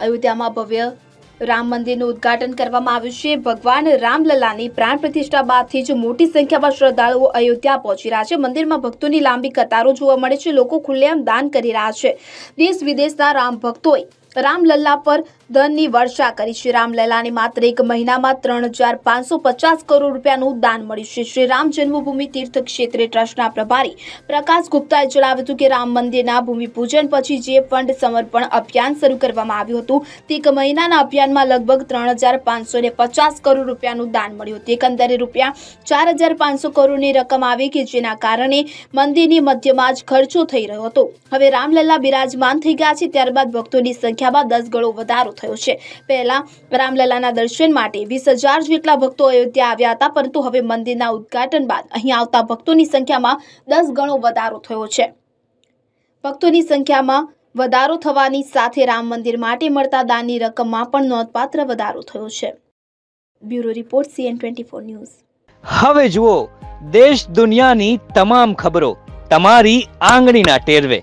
અયોધ્યામાં ભવ્ય રામ મંદિરનું ઉદ્ઘાટન કરવામાં આવ્યું છે. ભગવાન રામલલાની પ્રાણ પ્રતિષ્ઠા બાદથી જ મોટી સંખ્યામાં શ્રદ્ધાળુઓ અયોધ્યા પહોંચી રહ્યા છે. મંદિરમાં ભક્તોની લાંબી કતારો જોવા મળે છે. લોકો ખુલ્લેઆમ દાન કરી રહ્યા છે. દેશ વિદેશના રામ ભક્તોએ રામલલ્લા પર ધનની વર્ષા કરી. શ્રી રામલલ્લાને માત્ર એક મહિનામાં ત્રણ હજાર પાંચસો પચાસ કરોડ રૂપિયાનું દાન મળ્યું છે. શ્રી રામ જન્મભૂમિ તીર્થ ક્ષેત્રે ટ્રસ્ટના પ્રભારી પ્રકાશ ગુપ્તાએ જણાવ્યું હતું કે રામ મંદિરના ભૂમિપૂજન પછી જે ફંડ સમર્પણ અભિયાન શરૂ કરવામાં આવ્યું હતું, તે એક મહિનાના અભિયાનમાં લગભગ ત્રણ હજાર પાંચસો પચાસ કરોડ રૂપિયાનું દાન મળ્યું હતું. એકંદરે રૂપિયા ચાર હજાર પાંચસો કરોડની રકમ આવી કે જેના કારણે મંદિરની મધ્યમાં જ ખર્ચો થઈ રહ્યો હતો. હવે રામલલ્લા બિરાજમાન થઈ ગયા છે, ત્યારબાદ ભક્તોની સંખ્યામાં દસ ગણો વધારો થયો છે. પહેલા રામલલાના દર્શન માટે વીસ હજાર જેટલા ભક્તો અયોધ્યા આવ્યા હતા, પરંતુ હવે મંદિરના ઉદ્ઘાટન બાદ અહીં આવતા ભક્તોની સંખ્યામાં દસ ગણો વધારો થયો છે. ભક્તોની સંખ્યામાં વધારો થવાની સાથે રામ મંદિર માટે મળતા દાનની રકમમાં પણ નોંધપાત્ર વધારો થયો છે. Bureau report, CN twenty four news. હવે જુઓ, દેશ દુનિયાની તમામ ખબરો તમારી આંગળીના ટેરવે.